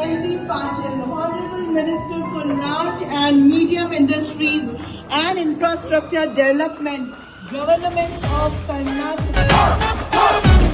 M. P. Patel, Honorable Minister for Large and Medium Industries and Infrastructure Development, Government of Karnataka.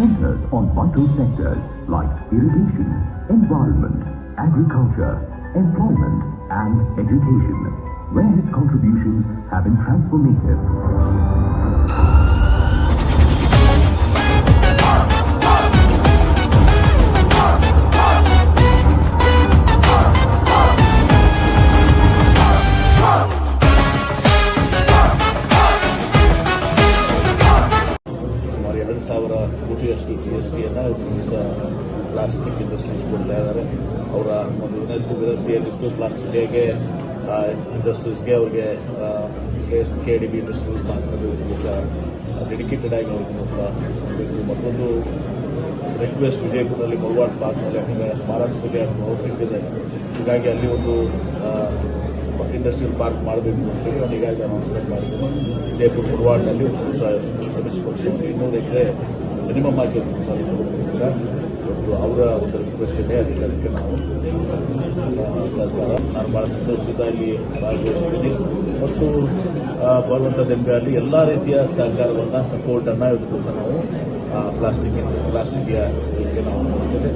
Centered on vital sectors like irrigation, environment, agriculture, employment, and education, where his contributions have been transformative. ಎರಡು ಸಾವಿರ ಕೋಟಿಯಷ್ಟು G S ಟಿಯನ್ನು plastic industries ಕೊಡ್ತಾ ಇದ್ದಾರೆ. ಅವರ ಒಂದು ವಿನಂತಿ ವಿನಂತಿಯಲ್ಲಿದ್ದು ಡೇಗೆ ಇಂಡಸ್ಟ್ರೀಸ್ಗೆ ಅವ್ರಿಗೆ ಕೆ ಡಿ ಬಿ ಇಂಡಸ್ಟ್ರೀಸ್ ಮಾರ್ಕ್ನಲ್ಲಿ ಸಹ ಡೆಡಿಕೇಟೆಡ್ ಆಗಿ ಅವ್ರಿಗೆ ನೋಡ್ತಾ ಮತ್ತೊಂದು ರಿಕ್ವೆಸ್ಟ್ ವಿಜಯಪುರದಲ್ಲಿ ಮಲ್ವಾಡ್ ಪಾರ್ಕ್ನಲ್ಲಿ ಮಹಾರಾಷ್ಟ್ರದಲ್ಲಿ ಅವ್ರಿಗೆ ಇದೆ. ಹೀಗಾಗಿ ಅಲ್ಲಿ ಒಂದು ಇಂಡಸ್ಟ್ರಿಯಲ್ ಪಾರ್ಕ್ ಮಾಡಬೇಕು ಅಂತೇಳಿ ನಾನು ಈಗಾಗಲೇ ಅನೌನ್ಸ್ಮೆಂಟ್ ಮಾಡಿದ್ದೀನಿ ವಿಜಯಪುರ ಮುಳವಾಡ್ನಲ್ಲಿ ಒಂದು ದಿವಸ ಒಂದು ಇನ್ನೂರು ಎಕರೆ ಮಿನಿಮಮ್ ಆಗಿ ಒಂದು ದಿವಸ ಕೊಡೋದ್ರಿಂದ ಒಂದು ಅವರ ಒಂದು ರಿಕ್ವೆಸ್ಟ್ ಇದೆ, ಅದಕ್ಕೆ ಅದಕ್ಕೆ ನಾವು ಸರ್ಕಾರ ನಾನು ಭಾಳ ಸಂತೋಷದಿಂದ ಇಲ್ಲಿ ಭಾಗವಹಿಸಿದ್ದೀನಿ ಮತ್ತು ಭಗವಂತ ದಿನಗಳಲ್ಲಿ ಎಲ್ಲ ರೀತಿಯ ಸಹಕಾರವನ್ನು ಸಪೋರ್ಟನ್ನು ಇವತ್ತು ನಾವು ಪ್ಲಾಸ್ಟಿಕ್ ಪ್ಲಾಸ್ಟಿಕ್ಗೆ ನಾವು ಕೊಡ್ತೇವೆ